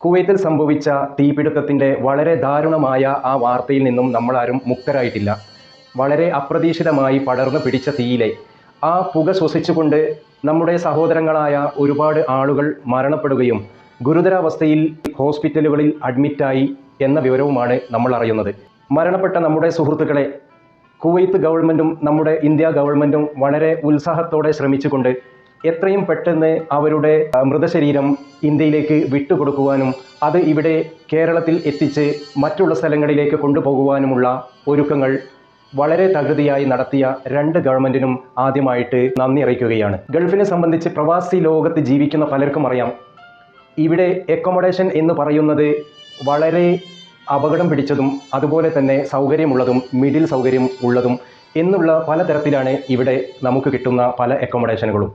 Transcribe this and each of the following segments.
കുവൈത്തിൽ സംഭവിച്ച തീപിടുത്തത്തിന്റെ വളരെ ദാരുണമായ ആ വാർത്തയിൽ നിന്നും നമ്മളാരും മുക്തരായിട്ടില്ല. വളരെ അപ്രതീക്ഷിതമായി പടർന്നു പിടിച്ച തീയിലെ ആ പുക ശ്വസിച്ചുകൊണ്ട് നമ്മുടെ സഹോദരങ്ങളായ ഒരുപാട് ആളുകൾ മരണപ്പെടുകയും ഗുരുതരാവസ്ഥയിൽ ഹോസ്പിറ്റലുകളിൽ അഡ്മിറ്റായി എന്ന വിവരവുമാണ് നമ്മൾ അറിയുന്നത്. മരണപ്പെട്ട നമ്മുടെ സുഹൃത്തുക്കളെ കുവൈത്ത് ഗവൺമെന്റും നമ്മുടെ ഇന്ത്യ ഗവൺമെന്റും വളരെ ഉത്സാഹത്തോടെ ശ്രമിച്ചുകൊണ്ട് എത്രയും പെട്ടെന്ന് അവരുടെ മൃതശരീരം ഇന്ത്യയിലേക്ക് വിട്ടുകൊടുക്കുവാനും അത് ഇവിടെ കേരളത്തിൽ എത്തിച്ച് മറ്റുള്ള സ്ഥലങ്ങളിലേക്ക് കൊണ്ടുപോകുവാനുമുള്ള ഒരുക്കങ്ങൾ വളരെ തകൃതിയായി നടത്തിയ രണ്ട് ഗവൺമെന്റിനും ആദ്യമായിട്ട് നന്ദി അറിയിക്കുകയാണ്. ഗൾഫിനെ സംബന്ധിച്ച് പ്രവാസി ലോകത്ത് ജീവിക്കുന്ന പലർക്കും അറിയാം. ഇവിടെ അക്കോമഡേഷൻ എന്ന് പറയുന്നത് വളരെ അപകടം പിടിച്ചതും അതുപോലെ തന്നെ സൗകര്യമുള്ളതും മിഡിൽ സൗകര്യം ഉള്ളതും എന്നുള്ള പലതരത്തിലാണ് ഇവിടെ നമുക്ക് കിട്ടുന്ന പല അക്കോമഡേഷനുകളും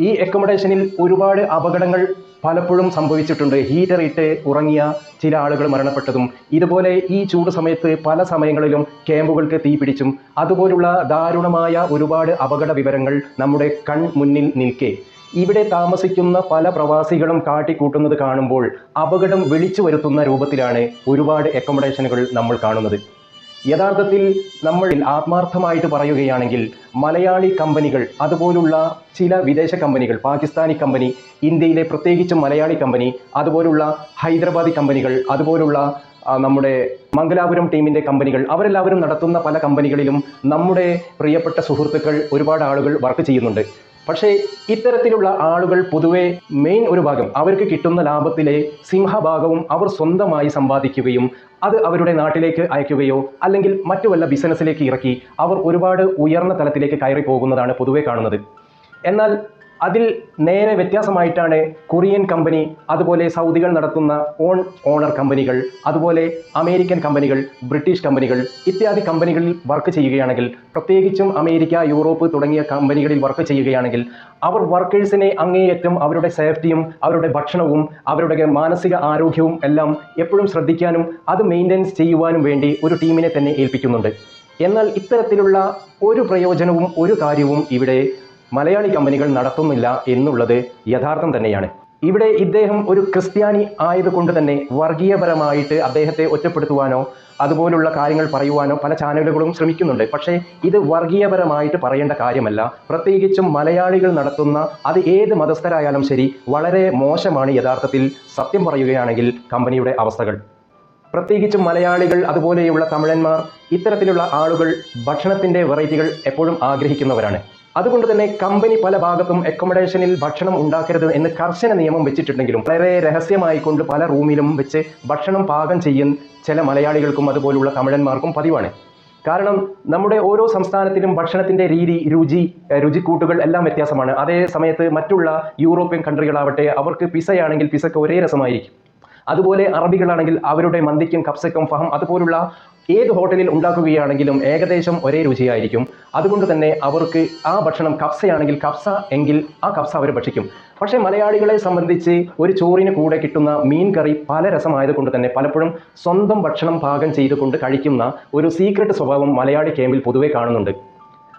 ഈ അക്കോമഡേഷനിൽ ഒരുപാട് അപകടങ്ങൾ പലപ്പോഴും സംഭവിച്ചിട്ടുണ്ട്. ഹീറ്റർ ഇട്ട് ഉറങ്ങിയ ചില ആളുകൾ മരണപ്പെട്ടതും ഇതുപോലെ ഈ ചൂട് സമയത്ത് പല സമയങ്ങളിലും ക്യാമ്പുകൾക്ക് തീ പിടിച്ചും അതുപോലുള്ള ദാരുണമായ ഒരുപാട് അപകട വിവരങ്ങൾ നമ്മുടെ കൺ മുന്നിൽ നിൽക്കെ. ഇവിടെ താമസിക്കുന്ന പല പ്രവാസികളും കാട്ടിക്കൂട്ടുന്നത് കാണുമ്പോൾ അപകടം വിളിച്ചു വരുത്തുന്ന രൂപത്തിലാണ് ഒരുപാട് അക്കോമഡേഷനുകൾ നമ്മൾ കാണുന്നത്. യഥാർത്ഥത്തിൽ നമ്മൾ ആത്മാർത്ഥമായിട്ട് പറയുകയാണെങ്കിൽ മലയാളി കമ്പനികൾ അതുപോലുള്ള ചില വിദേശ കമ്പനികൾ പാകിസ്ഥാനി കമ്പനി ഇന്ത്യയിലെ പ്രത്യേകിച്ചും മലയാളി കമ്പനി അതുപോലുള്ള ഹൈദരാബാദി കമ്പനികൾ അതുപോലുള്ള നമ്മുടെ മംഗലാപുരം ടീമിന്റെ കമ്പനികൾ അവരെല്ലാവരും നടത്തുന്ന പല കമ്പനികളിലും നമ്മുടെ പ്രിയപ്പെട്ട സുഹൃത്തുക്കൾ ഒരുപാട് ആളുകൾ വർക്ക് ചെയ്യുന്നുണ്ട്. പക്ഷേ ഇത്തരത്തിലുള്ള ആളുകൾ പൊതുവെ മെയിൻ ഒരു ഭാഗം അവർക്ക് കിട്ടുന്ന ലാഭത്തിലെ സിംഹഭാഗവും അവർ സ്വന്തമായി സമ്പാദിക്കുകയും അത് അവരുടെ നാട്ടിലേക്ക് അയക്കുകയോ അല്ലെങ്കിൽ മറ്റു വല്ല ബിസിനസ്സിലേക്ക് ഇറക്കി അവർ ഒരുപാട് ഉയർന്ന തലത്തിലേക്ക് കയറി പോകുന്നതാണ് പൊതുവെ കാണുന്നത്. എന്നാൽ അതിൽ നേരെ വ്യത്യാസമായിട്ടാണ് കൊറിയൻ കമ്പനി അതുപോലെ സൗദികൾ നടത്തുന്ന ഓൺ ഓണർ കമ്പനികൾ അതുപോലെ അമേരിക്കൻ കമ്പനികൾ ബ്രിട്ടീഷ് കമ്പനികൾ ഇത്യാദി കമ്പനികളിൽ വർക്ക് ചെയ്യുകയാണെങ്കിൽ പ്രത്യേകിച്ചും അമേരിക്ക യൂറോപ്പ് തുടങ്ങിയ കമ്പനികളിൽ വർക്ക് ചെയ്യുകയാണെങ്കിൽ അവർ വർക്കേഴ്സിനെ അങ്ങേയറ്റം അവരുടെ സേഫ്റ്റിയും അവരുടെ ഭക്ഷണവും അവരുടെ മാനസിക ആരോഗ്യവും എല്ലാം എപ്പോഴും ശ്രദ്ധിക്കാനും അത് മെയിന്റെനൻസ് ചെയ്യുവാനും വേണ്ടി ഒരു ടീമിനെ തന്നെ ഏൽപ്പിക്കുന്നുണ്ട്. എന്നാൽ ഇത്തരത്തിലുള്ള ഒരു പ്രയോജനവും ഒരു കാര്യവും ഇവിടെ മലയാളി കമ്പനികൾ നടത്തുന്നില്ല എന്നുള്ളത് യഥാർത്ഥം തന്നെയാണ്. ഇവിടെ ഇദ്ദേഹം ഒരു ക്രിസ്ത്യാനി ആയതുകൊണ്ട് തന്നെ വർഗീയപരമായിട്ട് അദ്ദേഹത്തെ ഒറ്റപ്പെടുത്തുവാനോ അതുപോലുള്ള കാര്യങ്ങൾ പറയുവാനോ പല ചാനലുകളും ശ്രമിക്കുന്നുണ്ട്. പക്ഷേ ഇത് വർഗീയപരമായിട്ട് പറയേണ്ട കാര്യമല്ല. പ്രത്യേകിച്ചും മലയാളികൾ നടത്തുന്ന അത് ഏത് മതസ്ഥരായാലും ശരി വളരെ മോശമാണ് യഥാർത്ഥത്തിൽ സത്യം പറയുകയാണെങ്കിൽ കമ്പനിയുടെ അവസ്ഥകൾ. പ്രത്യേകിച്ചും മലയാളികൾ അതുപോലെയുള്ള തമിഴന്മാർ ഇത്തരത്തിലുള്ള ആളുകൾ ഭക്ഷണത്തിന്റെ വെറൈറ്റികൾ എപ്പോഴും ആഗ്രഹിക്കുന്നവരാണ്. അതുകൊണ്ട് തന്നെ കമ്പനി പല ഭാഗത്തും അക്കോമഡേഷനിൽ ഭക്ഷണം ഉണ്ടാക്കരുത് എന്ന് കർശന നിയമം വെച്ചിട്ടുണ്ടെങ്കിലും വളരെ രഹസ്യമായി കൊണ്ട് പല റൂമിലും വെച്ച് ഭക്ഷണം പാകം ചെയ്യുന്ന ചില മലയാളികൾക്കും അതുപോലുള്ള തമിഴന്മാർക്കും പതിവാണ്. കാരണം നമ്മുടെ ഓരോ സംസ്ഥാനത്തിലും ഭക്ഷണത്തിന്റെ രീതി രുചി രുചിക്കൂട്ടുകൾ എല്ലാം വ്യത്യാസമാണ്. അതേ സമയത്ത് മറ്റുള്ള യൂറോപ്യൻ കൺട്രികളാവട്ടെ അവർക്ക് പിസയാണെങ്കിൽ പിസയ്ക്ക് ഒരേ രസമായിരിക്കും. അതുപോലെ അറബികളാണെങ്കിൽ അവരുടെ മന്തിക്കും കപ്സക്കും ഫഹം അതുപോലുള്ള ഏത് ഹോട്ടലിൽ ഉണ്ടാക്കുകയാണെങ്കിലും ഏകദേശം ഒരേ രുചിയായിരിക്കും. അതുകൊണ്ട് തന്നെ അവർക്ക് ആ ഭക്ഷണം കപ്സയാണെങ്കിൽ കപ്സ എങ്കിൽ ആ കപ്സ അവർ ഭക്ഷിക്കും. പക്ഷേ മലയാളികളെ സംബന്ധിച്ച് ഒരു ചോറിന് കൂടെ കിട്ടുന്ന മീൻ കറി പല രസമായതുകൊണ്ട് തന്നെ പലപ്പോഴും സ്വന്തം ഭക്ഷണം പാകം ചെയ്തുകൊണ്ട് കഴിക്കുന്ന ഒരു സീക്രട്ട് സ്വഭാവം മലയാളി ക്യാമ്പിൽ പൊതുവെ കാണുന്നുണ്ട്.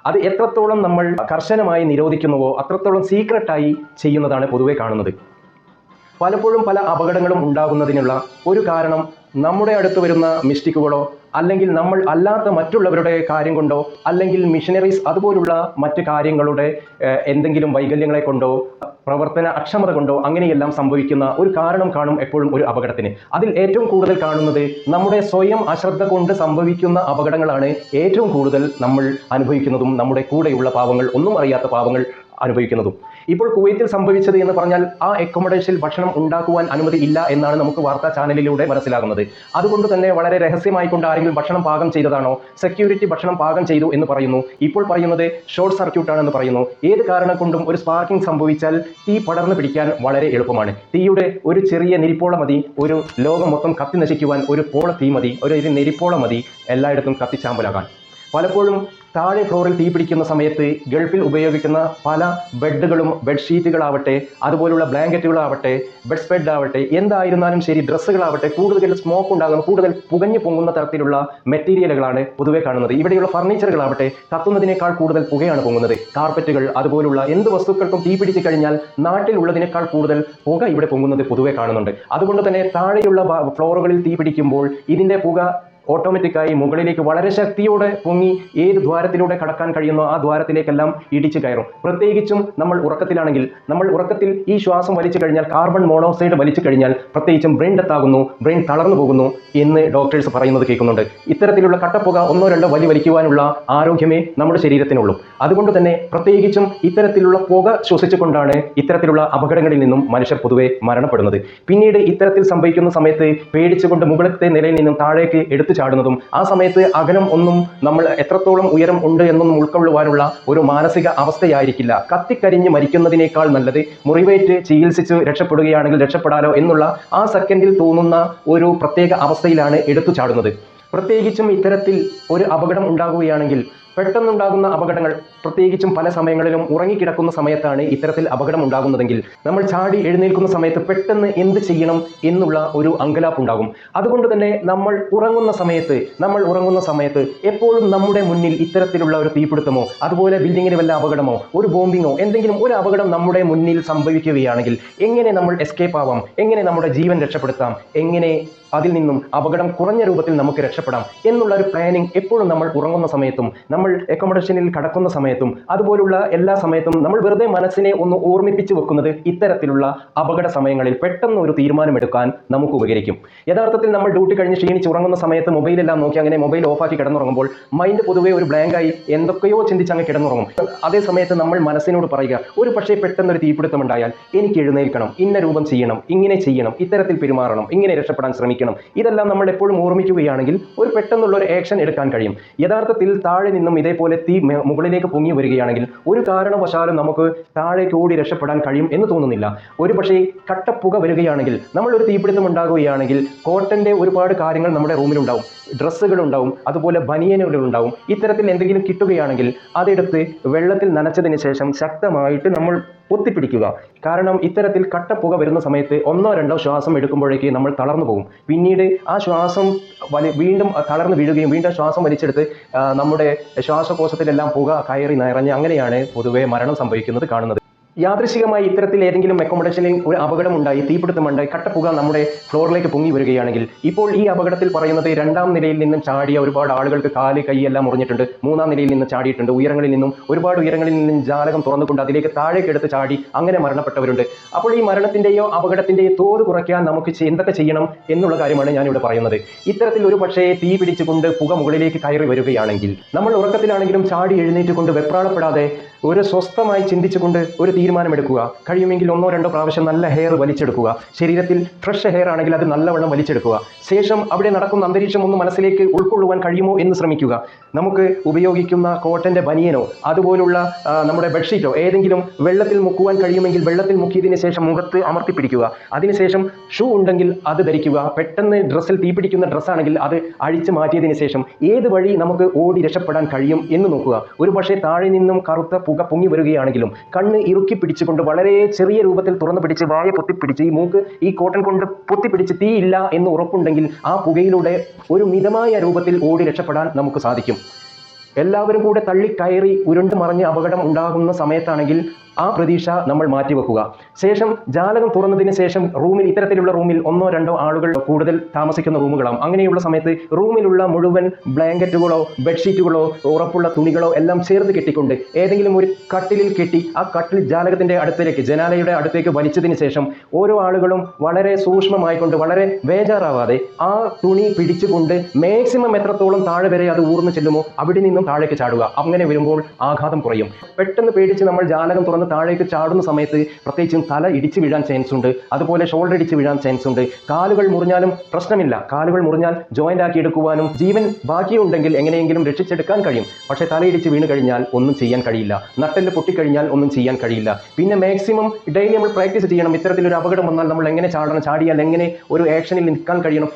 അത് എത്രത്തോളം നമ്മൾ കർശനമായി നിരോധിക്കുന്നുവോ അത്രത്തോളം സീക്രട്ടായി ചെയ്യുന്നതാണ് പൊതുവെ കാണുന്നത്. പലപ്പോഴും പല അപകടങ്ങളും ഉണ്ടാകുന്നതിനുള്ള ഒരു കാരണം നമ്മുടെ അടുത്ത് വരുന്ന മിസ്റ്റേക്കുകളോ അല്ലെങ്കിൽ നമ്മൾ അല്ലാത്ത മറ്റുള്ളവരുടെ കാര്യം കൊണ്ടോ അല്ലെങ്കിൽ മിഷനറീസ് അതുപോലുള്ള മറ്റ് കാര്യങ്ങളുടെ എന്തെങ്കിലും വൈകല്യങ്ങളെ കൊണ്ടോ പ്രവർത്തന അക്ഷമത കൊണ്ടോ അങ്ങനെയെല്ലാം സംഭവിക്കുന്ന ഒരു കാരണം കാണും എപ്പോഴും ഒരു അപകടത്തിന്. അതിൽ ഏറ്റവും കൂടുതൽ കാണുന്നത് നമ്മുടെ സ്വയം അശ്രദ്ധ കൊണ്ട് സംഭവിക്കുന്ന അപകടങ്ങളാണ് ഏറ്റവും കൂടുതൽ നമ്മൾ അനുഭവിക്കുന്നതും നമ്മുടെ കൂടെയുള്ള പാവങ്ങൾ ഒന്നും അറിയാത്ത പാവങ്ങൾ അനുഭവിക്കുന്നതും. ഇപ്പോൾ കുവൈത്തിൽ സംഭവിച്ചത് എന്ന് പറഞ്ഞാൽ ആ അക്കോമഡേഷനിൽ ഭക്ഷണം ഉണ്ടാക്കുവാൻ അനുമതി ഇല്ല എന്നാണ് നമുക്ക് വാർത്താ ചാനലിലൂടെ മനസ്സിലാകുന്നത്. അതുകൊണ്ട് തന്നെ വളരെ രഹസ്യമായി കൊണ്ട് ആരെങ്കിലും ഭക്ഷണം പാകം ചെയ്തതാണോ? സെക്യൂരിറ്റി ഭക്ഷണം പാകം ചെയ്തു എന്ന് പറയുന്നു. ഇപ്പോൾ പറയുന്നത് ഷോർട്ട് സർക്യൂട്ട് ആണെന്ന് പറയുന്നു. ഏത് കാരണം കൊണ്ടും ഒരു സ്പാർക്കിംഗ് സംഭവിച്ചാൽ തീ പടർന്നു പിടിക്കാൻ വളരെ എളുപ്പമാണ്. തീയുടെ ഒരു ചെറിയ നെരിപ്പോള മതി ഒരു ലോകം മൊത്തം കത്തി നശിക്കുവാൻ ഒരു പോള തീ മതി ഒരു നെരിപ്പോള മതി എല്ലായിടത്തും കത്തിച്ചാമ്പലാകാൻ. പലപ്പോഴും താഴെ ഫ്ലോറിൽ തീ പിടിക്കുന്ന സമയത്ത് ഗൾഫിൽ ഉപയോഗിക്കുന്ന പല ബെഡുകളും ബെഡ്ഷീറ്റുകളാവട്ടെ അതുപോലുള്ള ബ്ലാങ്കറ്റുകളാവട്ടെ ബെഡ് സ്പെഡ് ആവട്ടെ എന്തായിരുന്നാലും ശരി ഡ്രസ്സുകളാവട്ടെ കൂടുതൽ സ്മോക്ക് ഉണ്ടാകുന്ന കൂടുതൽ പുകഞ്ഞു പൊങ്ങുന്ന തരത്തിലുള്ള മെറ്റീരിയലുകളാണ് പൊതുവെ കാണുന്നത്. ഇവിടെയുള്ള ഫർണിച്ചറുകളാവട്ടെ കത്തുന്നതിനേക്കാൾ കൂടുതൽ പുകയാണ് പൊങ്ങുന്നത്. കാർപ്പറ്റുകൾ അതുപോലുള്ള എന്ത് വസ്തുക്കൾക്കും തീ പിടിച്ചു കഴിഞ്ഞാൽ നാട്ടിലുള്ളതിനേക്കാൾ കൂടുതൽ പുക ഇവിടെ പൊങ്ങുന്നത് പൊതുവെ കാണുന്നുണ്ട്. അതുകൊണ്ട് തന്നെ താഴെയുള്ള ഫ്ലോറുകളിൽ തീ പിടിക്കുമ്പോൾ ഇതിന്റെ പുക ഓട്ടോമാറ്റിക്കായി മുകളിലേക്ക് വളരെ ശക്തിയോടെ പൊങ്ങി ഏത് ദ്വാരത്തിലൂടെ കടക്കാൻ കഴിയുന്നോ ആ ദ്വാരത്തിലേക്കെല്ലാം ഇടിച്ചു കയറും. പ്രത്യേകിച്ചും നമ്മൾ ഉറക്കത്തിലാണെങ്കിൽ നമ്മൾ ഉറക്കത്തിൽ ഈ ശ്വാസം വലിച്ചു കഴിഞ്ഞാൽ കാർബൺ മോണോക്സൈഡ് വലിച്ചു കഴിഞ്ഞാൽ പ്രത്യേകിച്ചും ബ്രെയിൻ ഡെത്താകുന്നു ബ്രെയിൻ തളർന്നു പോകുന്നു എന്ന് ഡോക്ടേഴ്സ് പറയുന്നത് കേൾക്കുന്നുണ്ട്. ഇത്തരത്തിലുള്ള കട്ടപ്പുക ഒന്നോ രണ്ടോ വലി വലിക്കുവാനുള്ള ആരോഗ്യമേ നമ്മുടെ ശരീരത്തിനുള്ളൂ. അതുകൊണ്ട് തന്നെ പ്രത്യേകിച്ചും ഇത്തരത്തിലുള്ള പുക ശ്വസിച്ചുകൊണ്ടാണ് ഇത്തരത്തിലുള്ള അപകടങ്ങളിൽ നിന്നും മനുഷ്യർ പൊതുവെ മരണപ്പെടുന്നത്. പിന്നീട് ഇത്തരത്തിൽ സംഭവിക്കുന്ന സമയത്ത് പേടിച്ചുകൊണ്ട് മുകളിലത്തെ നിലയിൽ നിന്നും താഴേക്ക് എടുത്തു ചാടുന്നതും ആ സമയത്ത് അകലം ഒന്നും നമ്മൾ എത്രത്തോളം ഉയരം ഉണ്ട് എന്നൊന്നും ഉൾക്കൊള്ളുവാനുള്ള ഒരു മാനസിക അവസ്ഥയായിരിക്കില്ല. കത്തിക്കരിഞ്ഞ് മരിക്കുന്നതിനേക്കാൾ നല്ലത് മുറിവേറ്റ് ചികിത്സിച്ച് രക്ഷപ്പെടുകയാണെങ്കിൽ രക്ഷപ്പെടാനോ എന്നുള്ള ആ സെക്കൻഡിൽ തോന്നുന്ന ഒരു പ്രത്യേക അവസ്ഥയിലാണ് എടുത്തു ചാടുന്നത് പ്രത്യേകിച്ചും ഇത്തരത്തിൽ ഒരു അപകടം ഉണ്ടാകുകയാണെങ്കിൽ പെട്ടെന്നുണ്ടാകുന്ന അപകടങ്ങൾ പ്രത്യേകിച്ചും പല സമയങ്ങളിലും ഉറങ്ങിക്കിടക്കുന്ന സമയത്താണ് ഇത്തരത്തിൽ അപകടം ഉണ്ടാകുന്നതെങ്കിൽ നമ്മൾ ചാടി എഴുന്നേൽക്കുന്ന സമയത്ത് പെട്ടെന്ന് എന്ത് ചെയ്യണം എന്നുള്ള ഒരു അങ്കലാപ്പ് ഉണ്ടാകും അതുകൊണ്ട് തന്നെ നമ്മൾ ഉറങ്ങുന്ന സമയത്ത് നമ്മൾ ഉറങ്ങുന്ന സമയത്ത് എപ്പോഴും നമ്മുടെ മുന്നിൽ ഇത്തരത്തിലുള്ള ഒരു തീപിടുത്തമോ അതുപോലെ ബിൽഡിങ്ങിന് വല്ല അപകടമോ ഒരു ബോംബിങ്ങോ എന്തെങ്കിലും ഒരു അപകടം നമ്മുടെ മുന്നിൽ സംഭവിക്കുകയാണെങ്കിൽ എങ്ങനെ നമ്മൾ എസ്കേപ്പ് ആവാം എങ്ങനെ നമ്മുടെ ജീവൻ രക്ഷപ്പെടുത്താം എങ്ങനെ അതിൽ നിന്നും അപകടം കുറഞ്ഞ രൂപത്തിൽ നമുക്ക് രക്ഷപ്പെടാം എന്നുള്ള ഒരു പ്ലാനിങ് എപ്പോഴും നമ്മൾ ഉറങ്ങുന്ന സമയത്തും നമ്മൾ അക്കോമഡേഷനിൽ കടക്കുന്ന സമയത്തും അതുപോലുള്ള എല്ലാ സമയത്തും നമ്മൾ വെറുതെ മനസ്സിനെ ഒന്ന് ഓർമ്മിപ്പിച്ച് വെക്കുന്നത് ഇത്തരത്തിലുള്ള അപകട സമയങ്ങളിൽ പെട്ടെന്ന് ഒരു തീരുമാനമെടുക്കാൻ നമുക്ക് ഉപകരിക്കും. യഥാർത്ഥത്തിൽ നമ്മൾ ഡ്യൂട്ടി കഴിഞ്ഞ് ക്ഷീണിച്ച് ഉറങ്ങുന്ന സമയത്ത് മൊബൈലെല്ലാം നോക്കി അങ്ങനെ മൊബൈൽ ഓഫാക്കി കിടന്നുറങ്ങുമ്പോൾ മൈൻഡ് പൊതുവെ ഒരു ബ്ലാങ്കായി എന്തൊക്കെയോ ചിന്തിച്ച് അങ്ങ് കിടന്നുറങ്ങും. അതേ സമയത്ത് നമ്മൾ മനസ്സിനോട് പറയുക ഒരു പക്ഷേ പെട്ടെന്ന് ഒരു തീപിടുത്തം ഉണ്ടായാൽ എനിക്ക് എഴുന്നേൽക്കണം ഇന്ന രൂപം ചെയ്യണം ഇങ്ങനെ ചെയ്യണം ഇത്തരത്തിൽ പെരുമാറണം ഇങ്ങനെ രക്ഷപ്പെടാൻ ശ്രമിക്കണം. ഇതെല്ലാം നമ്മൾ എപ്പോഴും ഓർമ്മിക്കുകയാണെങ്കിൽ ഒരു പെട്ടെന്നുള്ള ഒരു ആക്ഷൻ എടുക്കാൻ കഴിയും. യഥാർത്ഥത്തിൽ താഴെ നിന്നും ഇതേപോലെ തീ മുകളിലേക്ക് പൊങ്ങി വരികയാണെങ്കിൽ ഒരു കാരണവശാലും നമുക്ക് താഴേക്ക് ഓടി രക്ഷപ്പെടാൻ കഴിയും എന്ന് തോന്നുന്നില്ല. ഒരു പക്ഷേ കട്ടപ്പുക വരികയാണെങ്കിൽ നമ്മളൊരു തീപിടുത്തം ഉണ്ടാകുകയാണെങ്കിൽ കോട്ടന്റെ ഒരുപാട് കാര്യങ്ങൾ നമ്മുടെ റൂമിലുണ്ടാവും. ഡ്രസ്സുകളുണ്ടാവും അതുപോലെ ബനിയനുകളുണ്ടാവും ഇത്തരത്തിൽ എന്തെങ്കിലും കിട്ടുകയാണെങ്കിൽ അതെടുത്ത് വെള്ളത്തിൽ നനച്ചതിന് ശേഷം ശക്തമായിട്ട് നമ്മൾ പൊത്തിപ്പിടിക്കുക. കാരണം ഇത്തരത്തിൽ കട്ടപ്പുക വരുന്ന സമയത്ത് ഒന്നോ രണ്ടോ ശ്വാസം എടുക്കുമ്പോഴേക്ക് നമ്മൾ തളർന്നു പോകും. പിന്നീട് ആ ശ്വാസം വലി വീണ്ടും തളർന്നു വീഴുകയും വീണ്ടും ശ്വാസം വലിച്ചെടുത്ത് നമ്മുടെ ശ്വാസകോശത്തിലെല്ലാം പുക കയറി നിറഞ്ഞ് അങ്ങനെയാണ് പൊതുവെ മരണം സംഭവിക്കുന്നത് കാണുന്നത്. യാദൃശികമായി ഇത്തരത്തിൽ ഏതെങ്കിലും അക്കോമഡേഷനിൽ ഒരു അപകടമുണ്ടായി തീപിടുത്തമുണ്ടായി കട്ടപ്പുക നമ്മുടെ ഫ്ലോറിലേക്ക് പൊങ്ങി വരികയാണെങ്കിൽ ഇപ്പോൾ ഈ അപകടത്തിൽ പറയുന്നത് രണ്ടാം നിലയിൽ നിന്നും ചാടിയ ഒരുപാട് ആളുകൾക്ക് കാൽ കൈയെല്ലാം മുറിഞ്ഞിട്ടുണ്ട്. മൂന്നാം നിലയിൽ നിന്ന് ചാടിയിട്ടുണ്ട്. ഉയരങ്ങളിൽ നിന്നും ഒരുപാട് ഉയരങ്ങളിൽ നിന്നും ജാലകം തുറന്നുകൊണ്ട് അതിലേക്ക് താഴേക്ക് എടുത്ത് ചാടി അങ്ങനെ മരണപ്പെട്ടവരുണ്ട്. അപ്പോൾ ഈ മരണത്തിന്റെയോ അപകടത്തിന്റെയോ തോത് കുറയ്ക്കാൻ നമുക്ക് എന്തൊക്കെ ചെയ്യണം എന്നുള്ള കാര്യമാണ് ഞാനിവിടെ പറയുന്നത്. ഇത്തരത്തിൽ ഒരു പക്ഷേ തീ പിടിച്ചുകൊണ്ട് പുക മുകളിലേക്ക് കയറി വരികയാണെങ്കിൽ നമ്മൾ ഉറക്കത്തിലാണെങ്കിലും ചാടി എഴുന്നേറ്റ് കൊണ്ട് വെപ്രാളപ്പെടാതെ ഒരു സ്വസ്ഥമായി ചിന്തിച്ചുകൊണ്ട് ഒരു തീരുമാനമെടുക്കുക. കഴിയുമെങ്കിൽ ഒന്നോ രണ്ടോ പ്രാവശ്യം നല്ല ഹെയർ വലിച്ചെടുക്കുക. ശരീരത്തിൽ ഫ്രഷ് ഹെയർ ആണെങ്കിൽ അത് നല്ലവണ്ണം വലിച്ചെടുക്കുക. ശേഷം അവിടെ നടക്കുന്ന അന്തരീക്ഷം ഒന്ന് മനസ്സിലേക്ക് ഉൾക്കൊള്ളുവാൻ കഴിയുമോ എന്ന് ശ്രമിക്കുക. നമുക്ക് ഉപയോഗിക്കുന്ന കോട്ടന്റെ ബനിയനോ അതുപോലുള്ള നമ്മുടെ ബെഡ്ഷീറ്റോ ഏതെങ്കിലും വെള്ളത്തിൽ മുക്കുവാൻ കഴിയുമെങ്കിൽ വെള്ളത്തിൽ മുക്കിയതിന് ശേഷം മുഖത്ത് അമർത്തിപ്പിടിക്കുക അതിനുശേഷം ഷൂ ഉണ്ടെങ്കിൽ അത് ധരിക്കുക. പെട്ടെന്ന് ഡ്രസ്സിൽ തീപിടിക്കുന്ന ഡ്രസ്സാണെങ്കിൽ അത് അഴിച്ചു മാറ്റിയതിന് ശേഷം ഏത് വഴി നമുക്ക് ഓടി രക്ഷപ്പെടാൻ കഴിയും എന്ന് നോക്കുക. ഒരു പക്ഷേ താഴെ നിന്നും കറുത്ത പുക പൊങ്ങി വരികയാണെങ്കിലും കണ്ണ് ഇറുക്കി പിടിച്ചുകൊണ്ട് വളരെ ചെറിയ രൂപത്തിൽ തുറന്നു പിടിച്ച് വായ പൊത്തിപ്പിടിച്ച് ഈ മൂക്ക് ഈ കോട്ടൺ കൊണ്ട് പൊത്തിപ്പിടിച്ച് തീയില്ല എന്ന് ഉറപ്പുണ്ടെങ്കിൽ ആ പുകയിലൂടെ ഒരു മിതമായ രൂപത്തിൽ ഓടി രക്ഷപ്പെടാൻ നമുക്ക് സാധിക്കും. എല്ലാവരും കൂടെ തള്ളി കയറി ഉരുണ്ട് മറിഞ്ഞ് അപകടം ഉണ്ടാകുന്ന സമയത്താണെങ്കിൽ ആ പ്രതീക്ഷ നമ്മൾ മാറ്റിവെക്കുക. ശേഷം ജാലകം തുറന്നതിന് ശേഷം റൂമിൽ ഇത്തരത്തിലുള്ള റൂമിൽ ഒന്നോ രണ്ടോ ആളുകൾ കൂടുതൽ താമസിക്കുന്ന റൂമുകളാവും അങ്ങനെയുള്ള സമയത്ത് റൂമിലുള്ള മുഴുവൻ ബ്ലാങ്കറ്റുകളോ ബെഡ്ഷീറ്റുകളോ ഉറപ്പുള്ള തുണികളോ എല്ലാം ചേർത്ത് കെട്ടിക്കൊണ്ട് ഏതെങ്കിലും ഒരു കട്ടിലിൽ കെട്ടി ആ കട്ടിൽ ജാലകത്തിന്റെ അടുത്തേക്ക് ജനാലയുടെ അടുത്തേക്ക് വലിച്ചതിന് ശേഷം ഓരോ ആളുകളും വളരെ സൂക്ഷ്മമായിക്കൊണ്ട് വളരെ ബേജാറാവാതെ ആ തുണി പിടിച്ചുകൊണ്ട് മാക്സിമം എത്രത്തോളം താഴെ വരെ അത് ഊർന്നു ചെല്ലുമോ അവിടെ നിന്നും താഴേക്ക് ചാടുക. അങ്ങനെ വരുമ്പോൾ ആഘാതം കുറയും. പെട്ടെന്ന് പേടിച്ച് നമ്മൾ ജാലകം തുറന്ന് താഴേക്ക് ചാടുന്ന സമയത്ത് പ്രത്യേകിച്ചും തല ഇടിച്ചു വീഴാൻ ചാൻസ് ഉണ്ട്. അതുപോലെ ഷോൾഡർ ഇടിച്ച് വീഴാൻ ചാൻസ് ഉണ്ട്. കാലുകൾ മുറിഞ്ഞാലും പ്രശ്നമില്ല. കാലുകൾ മുറിഞ്ഞാൽ ജോയിന്റ് ആക്കി എടുക്കുവാനും ജീവൻ ബാക്കിയുണ്ടെങ്കിൽ എങ്ങനെയെങ്കിലും രക്ഷിച്ചെടുക്കാൻ കഴിയും. പക്ഷേ തലയിടിച്ച് വീണ് കഴിഞ്ഞാൽ ഒന്നും ചെയ്യാൻ കഴിയില്ല. നട്ടെല്ല് പൊട്ടിക്കഴിഞ്ഞാൽ ഒന്നും ചെയ്യാൻ കഴിയില്ല. പിന്നെ മാക്സിമം ഡെയിലി നമ്മൾ പ്രാക്ടീസ് ചെയ്യണം. ഇത്തരത്തിലൊരു അപകടം വന്നാൽ നമ്മൾ എങ്ങനെ ചാടണം ചാടിയാൽ എങ്ങനെ ഒരു ആക്ഷനിൽ നിൽക്കാൻ കഴിയണം?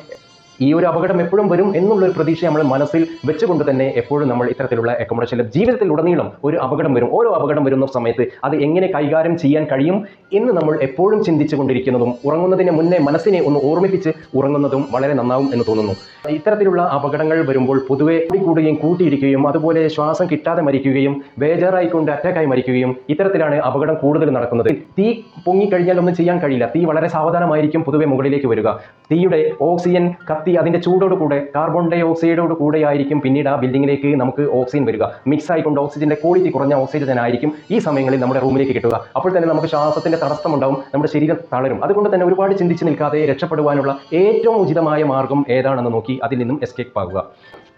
ഈ ഒരു അപകടം എപ്പോഴും വരും എന്നുള്ളൊരു പ്രതീക്ഷ നമ്മൾ മനസ്സിൽ വെച്ചുകൊണ്ട് തന്നെ എപ്പോഴും നമ്മൾ ഇത്തരത്തിലുള്ള അക്കോമഡേഷൻ ജീവിതത്തിൽ ഉടനീളം ഒരു അപകടം വരും. ഓരോ അപകടം വരുന്ന സമയത്ത് അത് എങ്ങനെ കൈകാര്യം ചെയ്യാൻ കഴിയും എന്ന് നമ്മൾ എപ്പോഴും ചിന്തിച്ചു കൊണ്ടിരിക്കുന്നതും ഉറങ്ങുന്നതിന് മുന്നേ മനസ്സിനെ ഒന്ന് ഓർമ്മിപ്പിച്ച് ഉറങ്ങുന്നതും വളരെ നന്നാവും എന്ന് തോന്നുന്നു. ഇത്തരത്തിലുള്ള അപകടങ്ങൾ വരുമ്പോൾ പൊതുവെ കൂടിക്കൂടുകയും കൂട്ടിയിരിക്കുകയും അതുപോലെ ശ്വാസം കിട്ടാതെ മരിക്കുകയും ബേജാറായിക്കൊണ്ട് അറ്റാക്കായി മരിക്കുകയും ഇത്തരത്തിലാണ് അപകടം കൂടുതൽ നടക്കുന്നത്. തീ പൊങ്ങിക്കഴിഞ്ഞാൽ ഒന്നും ചെയ്യാൻ കഴിയില്ല. തീ വളരെ സാവധാനമായിരിക്കും പൊതുവെ മുകളിലേക്ക് വരിക. തീയുടെ ഓക്സിജൻ കത്തി അതിന്റെ ചൂടോട് കൂടെ കാർബൺ ഡൈ ഓക്സൈഡോട് കൂടെ ആയിരിക്കും പിന്നീട് ആ ബിൽഡിങ്ങിലേക്ക് നമുക്ക് ഓക്സിജൻ വരിക. മിക്സ് ആയിക്കൊണ്ട് ഓക്സിജന്റെ ക്വാളിറ്റി കുറഞ്ഞ ഓക്സിജൻ ആയിരിക്കും ഈ സമയങ്ങളിൽ നമ്മുടെ റൂമിലേക്ക് കിട്ടുക. അപ്പോൾ തന്നെ നമുക്ക് ശ്വാസത്തിന്റെ തടസ്സമുണ്ടാവും നമ്മുടെ ശരീരം തളരും. അതുകൊണ്ട് തന്നെ ഒരുപാട് ചിന്തിച്ച് നിൽക്കാതെ രക്ഷപ്പെടുവാനുള്ള ഏറ്റവും ഉചിതമായ മാർഗം ഏതാണെന്ന് നോക്കി അതിൽ നിന്നും എസ്കേപ്പ് ആകുക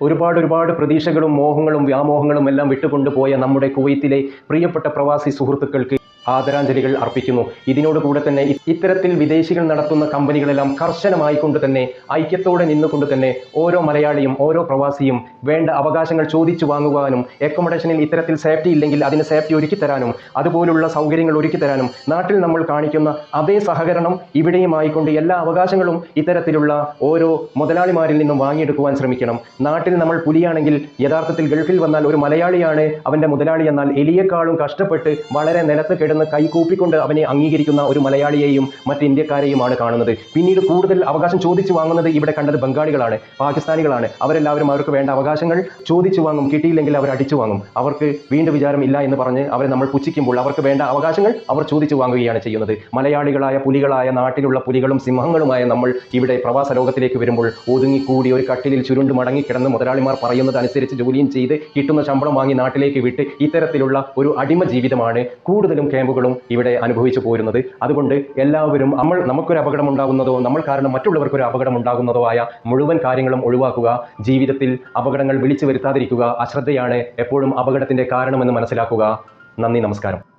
ഒരുപാട് ഒരുപാട് പ്രതീക്ഷകളും മോഹങ്ങളും വ്യാമോഹങ്ങളും എല്ലാം വിട്ടുകൊണ്ടുപോയ നമ്മുടെ കുവൈത്തിലെ പ്രിയപ്പെട്ട പ്രവാസി സുഹൃത്തുക്കൾക്ക് ആദരാഞ്ജലികൾ അർപ്പിക്കുന്നു. ഇതിനോട് കൂടെ തന്നെ ഇത്തരത്തിൽ വിദേശികൾ നടത്തുന്ന കമ്പനികളെല്ലാം കർശനമായി കൊണ്ട് തന്നെ ഐക്യത്തോടെ നിന്നുകൊണ്ട് തന്നെ ഓരോ മലയാളിയും ഓരോ പ്രവാസിയും വേണ്ട അവകാശങ്ങൾ ചോദിച്ചു വാങ്ങുവാനും അക്കോമഡേഷനിൽ ഇത്തരത്തിൽ സേഫ്റ്റി ഇല്ലെങ്കിൽ അതിന് സേഫ്റ്റി ഒരുക്കി തരാനും അതുപോലുള്ള സൗകര്യങ്ങൾ ഒരുക്കി തരാനും നാട്ടിൽ നമ്മൾ കാണിക്കുന്ന അതേ സഹകരണം ഇവിടെയും ആയിക്കൊണ്ട് എല്ലാ അവകാശങ്ങളും ഇത്തരത്തിലുള്ള ഓരോ മുതലാളിമാരിൽ നിന്നും വാങ്ങിയെടുക്കുവാൻ ശ്രമിക്കണം. നാട്ടിൽ നമ്മൾ പുലിയാണെങ്കിൽ യഥാർത്ഥത്തിൽ ഗൾഫിൽ വന്നാൽ ഒരു മലയാളിയാണ് അവന്റെ മുതലാളി എന്നാൽ എലിയേക്കാളും കഷ്ടപ്പെട്ട് വളരെ നിലത്ത് കിടന്ന് കൈകൂപ്പിക്കൊണ്ട് അവനെ അംഗീകരിക്കുന്ന ഒരു മലയാളിയെയും മറ്റ് ഇന്ത്യക്കാരെയുമാണ് കാണുന്നത്. പിന്നീട് കൂടുതൽ അവകാശം ചോദിച്ചു വാങ്ങുന്നത് ഇവിടെ കണ്ടത് ബംഗാളികളാണ് പാകിസ്ഥാനികളാണ്. അവരെല്ലാവരും അവർക്ക് വേണ്ട അവകാശങ്ങൾ ചോദിച്ചു വാങ്ങും കിട്ടിയില്ലെങ്കിൽ അവർ അടിച്ചു വാങ്ങും. അവർക്ക് വീണ്ടും വിചാരം ഇല്ല എന്ന് പറഞ്ഞ് അവരെ നമ്മൾ പുച്ഛിക്കുമ്പോൾ അവർക്ക് വേണ്ട അവകാശങ്ങൾ അവർ ചോദിച്ചു വാങ്ങുകയാണ് ചെയ്യുന്നത്. മലയാളികളായ പുലികളായ നാട്ടിലുള്ള പുലികളും സിംഹങ്ങളുമായ നമ്മൾ ഇവിടെ പ്രവാസ ലോകത്തിലേക്ക് വരുമ്പോൾ ഒതുങ്ങിക്കൂടി ഒരു കട്ടിലിൽ ചുരുണ്ട് മടങ്ങി കിടന്ന് മുതലാളിമാർ പറയുന്നത് അനുസരിച്ച് ജോലിയും ചെയ്ത് കിട്ടുന്ന ശമ്പളം വാങ്ങി നാട്ടിലേക്ക് വിട്ട് ഇത്തരത്തിലുള്ള ഒരു അടിമ ജീവിതമാണ് കൂടുതലും ക്യാമ്പുകളും ഇവിടെ അനുഭവിച്ചു പോരുന്നത്. അതുകൊണ്ട് എല്ലാവരും നമ്മൾ നമുക്കൊരു അപകടം ഉണ്ടാകുന്നതോ നമ്മൾ കാരണം മറ്റുള്ളവർക്കൊരു അപകടം ഉണ്ടാകുന്നതോ ആയ മുഴുവൻ കാര്യങ്ങളും ഒഴിവാക്കുക. ജീവിതത്തിൽ അപകടങ്ങൾ വിളിച്ചു വരുത്താതിരിക്കുക. അശ്രദ്ധയാണ് എപ്പോഴും അപകടത്തിന്റെ കാരണമെന്ന് മനസ്സിലാക്കുക. നന്ദി നമസ്കാരം.